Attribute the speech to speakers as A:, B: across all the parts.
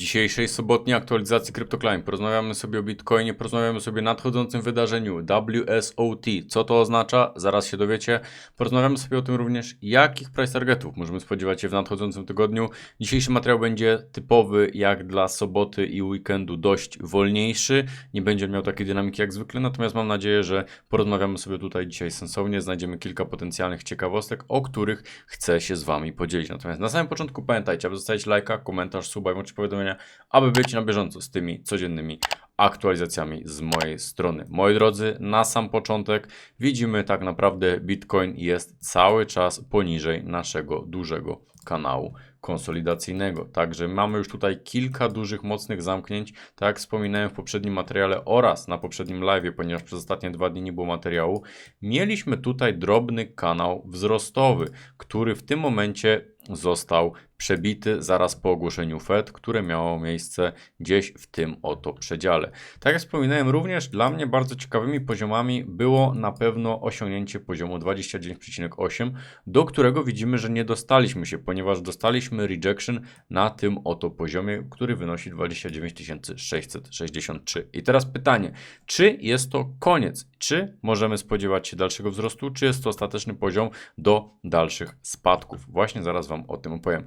A: dzisiejszej sobotniej aktualizacji CryptoClimb porozmawiamy sobie o Bitcoinie, porozmawiamy sobie o nadchodzącym wydarzeniu WSOT. Co to oznacza? Zaraz się dowiecie. Porozmawiamy sobie o tym również, jakich price targetów możemy spodziewać się w nadchodzącym tygodniu. Dzisiejszy materiał będzie typowy jak dla soboty i weekendu, dość wolniejszy. Nie będzie miał takiej dynamiki jak zwykle, natomiast mam nadzieję, że porozmawiamy sobie tutaj dzisiaj sensownie. Znajdziemy kilka potencjalnych ciekawostek, o których chcę się z Wami podzielić. Natomiast na samym początku pamiętajcie, aby zostawić lajka, komentarz, suba włączyć powiadomienia, aby być na bieżąco z tymi codziennymi aktualizacjami z mojej strony. Moi drodzy, na sam początek widzimy tak naprawdę Bitcoin jest cały czas poniżej naszego dużego kanału konsolidacyjnego. Także mamy już tutaj kilka dużych, mocnych zamknięć, tak jak wspominałem w poprzednim materiale oraz na poprzednim live, ponieważ przez ostatnie dwa dni nie było materiału. Mieliśmy tutaj drobny kanał wzrostowy, który w tym momencie został przebity zaraz po ogłoszeniu Fed, które miało miejsce gdzieś w tym oto przedziale. Tak jak wspominałem, również dla mnie bardzo ciekawymi poziomami było na pewno osiągnięcie poziomu 29,8, do którego widzimy, że nie dostaliśmy się, ponieważ dostaliśmy rejection na tym oto poziomie, który wynosi 29 663. I teraz pytanie, czy jest to koniec? Czy możemy spodziewać się dalszego wzrostu, czy jest to ostateczny poziom do dalszych spadków? Właśnie zaraz Wam o tym opowiem.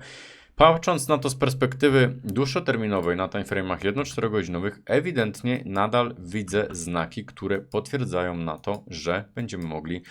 A: Patrząc na to z perspektywy dłuższoterminowej na timeframe'ach 1-4 godzinowych, ewidentnie nadal widzę znaki, które potwierdzają na to, że będziemy mogli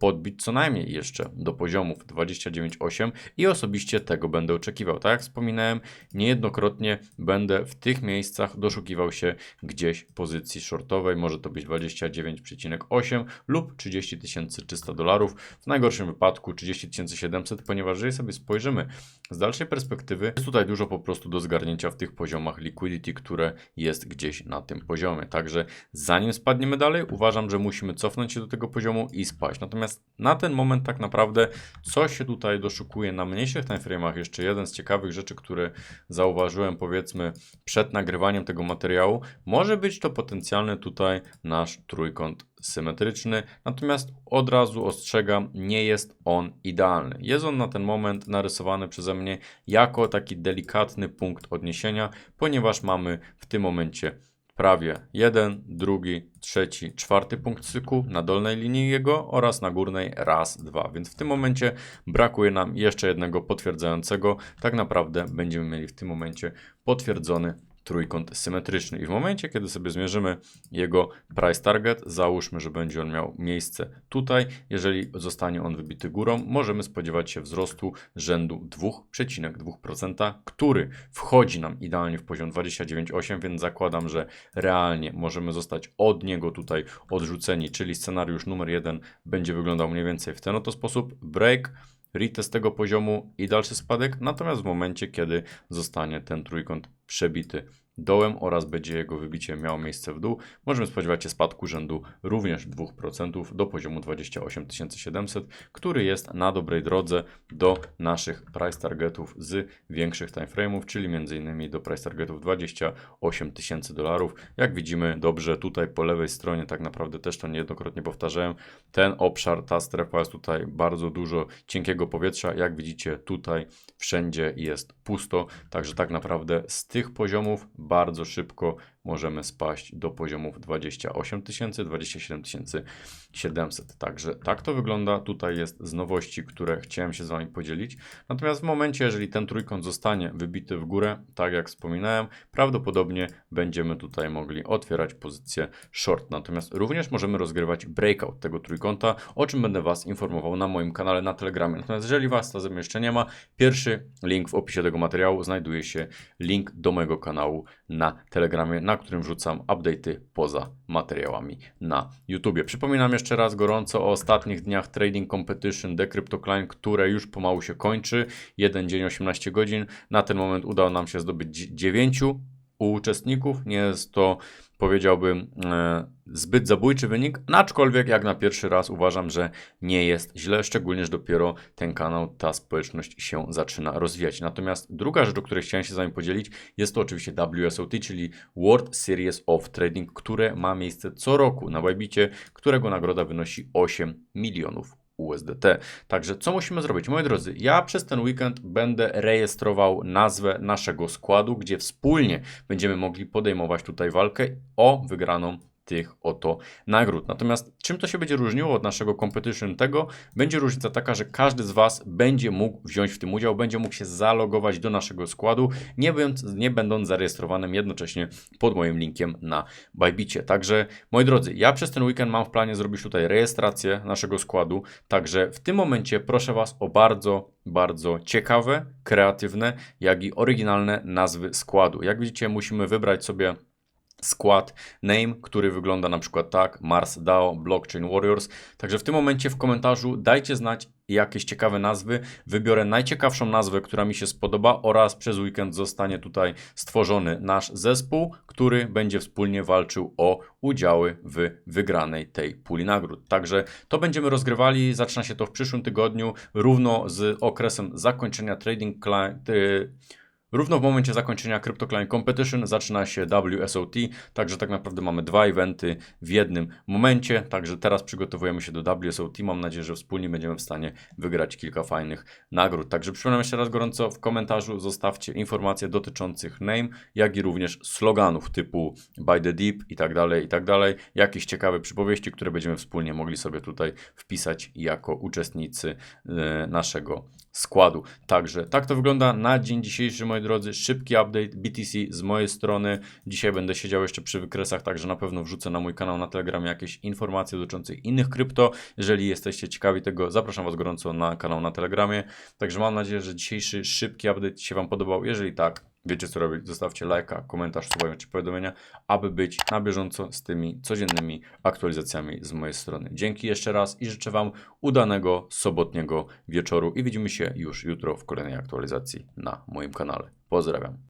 A: podbić co najmniej jeszcze do poziomów 29,8 i osobiście tego będę oczekiwał. Tak jak wspominałem, niejednokrotnie będę w tych miejscach doszukiwał się gdzieś pozycji shortowej, może to być 29,8 lub 30 300 dolarów, w najgorszym wypadku 30 700, ponieważ jeżeli sobie spojrzymy z dalszej perspektywy, jest tutaj dużo po prostu do zgarnięcia w tych poziomach liquidity, które jest gdzieś na tym poziomie. Także zanim spadniemy dalej, uważam, że musimy cofnąć się do tego poziomu i spaść. Natomiast na ten moment tak naprawdę coś się tutaj doszukuje na mniejszych timeframe'ach. Jeszcze jeden z ciekawych rzeczy, które zauważyłem powiedzmy przed nagrywaniem tego materiału, może być to potencjalny tutaj nasz trójkąt symetryczny, natomiast od razu ostrzegam, nie jest on idealny. Jest on na ten moment narysowany przeze mnie jako taki delikatny punkt odniesienia, ponieważ mamy w tym momencie prawie jeden, drugi, trzeci, czwarty punkt cyklu na dolnej linii jego oraz na górnej raz, dwa. Więc w tym momencie brakuje nam jeszcze jednego potwierdzającego. Tak naprawdę będziemy mieli w tym momencie potwierdzony trójkąt symetryczny. I w momencie, kiedy sobie zmierzymy jego price target, załóżmy, że będzie on miał miejsce tutaj. Jeżeli zostanie on wybity górą, możemy spodziewać się wzrostu rzędu 2,2%, który wchodzi nam idealnie w poziom 29,8, więc zakładam, że realnie możemy zostać od niego tutaj odrzuceni, czyli scenariusz numer jeden będzie wyglądał mniej więcej w ten oto sposób. Break retest tego poziomu i dalszy spadek, natomiast w momencie, kiedy zostanie ten trójkąt przebity dołem oraz będzie jego wybicie miało miejsce w dół, możemy spodziewać się spadku rzędu również 2% do poziomu 28 700, który jest na dobrej drodze do naszych price targetów z większych timeframe'ów, czyli m.in. do price targetów 28 tysięcy dolarów. Jak widzimy dobrze tutaj po lewej stronie, tak naprawdę też to niejednokrotnie powtarzałem, ten obszar, ta strefa jest tutaj bardzo dużo cienkiego powietrza. Jak widzicie tutaj wszędzie jest pusto, także tak naprawdę z tych poziomów bardzo szybko możemy spaść do poziomów 28 tysięcy, 27 700. Także tak to wygląda. Tutaj jest z nowości, które chciałem się z Wami podzielić. Natomiast w momencie, jeżeli ten trójkąt zostanie wybity w górę, tak jak wspominałem, prawdopodobnie będziemy tutaj mogli otwierać pozycję short. Natomiast również możemy rozgrywać breakout tego trójkąta, o czym będę Was informował na moim kanale na Telegramie. Natomiast jeżeli Was razem jeszcze nie ma, pierwszy link w opisie tego materiału znajduje się link do mojego kanału na Telegramie, na którym wrzucam update'y poza materiałami na YouTube. Przypominam jeszcze raz gorąco o ostatnich dniach Trading Competition Decryptocline, które już pomału się kończy. Jeden dzień, 18 godzin. Na ten moment udało nam się zdobyć 9 u uczestników. Nie jest to, powiedziałbym, e, zbyt zabójczy wynik, aczkolwiek jak na pierwszy raz uważam, że nie jest źle, szczególnie, że dopiero ten kanał, ta społeczność się zaczyna rozwijać. Natomiast druga rzecz, o której chciałem się z Wami podzielić, jest to oczywiście WSOT, czyli World Series of Trading, które ma miejsce co roku na Wybicie, którego nagroda wynosi 8 milionów USDT. Także co musimy zrobić? Moi drodzy, ja przez ten weekend będę rejestrował nazwę naszego składu, gdzie wspólnie będziemy mogli podejmować tutaj walkę o wygraną tych oto nagród. Natomiast czym to się będzie różniło od naszego competition tego? Będzie różnica taka, że każdy z Was będzie mógł wziąć w tym udział, będzie mógł się zalogować do naszego składu, nie, będąc, nie będąc zarejestrowanym jednocześnie pod moim linkiem na Bybicie. Także moi drodzy, ja przez ten weekend mam w planie zrobić tutaj rejestrację naszego składu, także w tym momencie proszę Was o bardzo, bardzo ciekawe, kreatywne, jak i oryginalne nazwy składu. Jak widzicie, musimy wybrać sobie skład name, który wygląda na przykład tak, Mars DAO, Blockchain Warriors. Także w tym momencie w komentarzu dajcie znać jakieś ciekawe nazwy. Wybiorę najciekawszą nazwę, która mi się spodoba oraz przez weekend zostanie tutaj stworzony nasz zespół, który będzie wspólnie walczył o udziały w wygranej tej puli nagród. Także to będziemy rozgrywali, zaczyna się to w przyszłym tygodniu, równo z okresem zakończenia trading client, y, Równo w momencie zakończenia CryptoCline Competition zaczyna się WSOT, także tak naprawdę mamy dwa eventy w jednym momencie, także teraz przygotowujemy się do WSOT, mam nadzieję, że wspólnie będziemy w stanie wygrać kilka fajnych nagród. Także przypominam jeszcze raz gorąco, w komentarzu zostawcie informacje dotyczących name, jak i również sloganów typu By the Deep i tak dalej, i tak dalej, jakieś ciekawe przypowieści, które będziemy wspólnie mogli sobie tutaj wpisać jako uczestnicy e, naszego składu. Także tak to wygląda na dzień dzisiejszy, moi drodzy. Szybki update BTC z mojej strony. Dzisiaj będę siedział jeszcze przy wykresach, także na pewno wrzucę na mój kanał na Telegramie jakieś informacje dotyczące innych krypto. Jeżeli jesteście ciekawi tego, zapraszam Was gorąco na kanał na Telegramie. Także mam nadzieję, że dzisiejszy szybki update się Wam podobał. Jeżeli tak, wiecie co robić. Zostawcie lajka, komentarz, suba czy powiadomienia, aby być na bieżąco z tymi codziennymi aktualizacjami z mojej strony. Dzięki jeszcze raz i życzę Wam udanego sobotniego wieczoru i widzimy się już jutro w kolejnej aktualizacji na moim kanale. Pozdrawiam.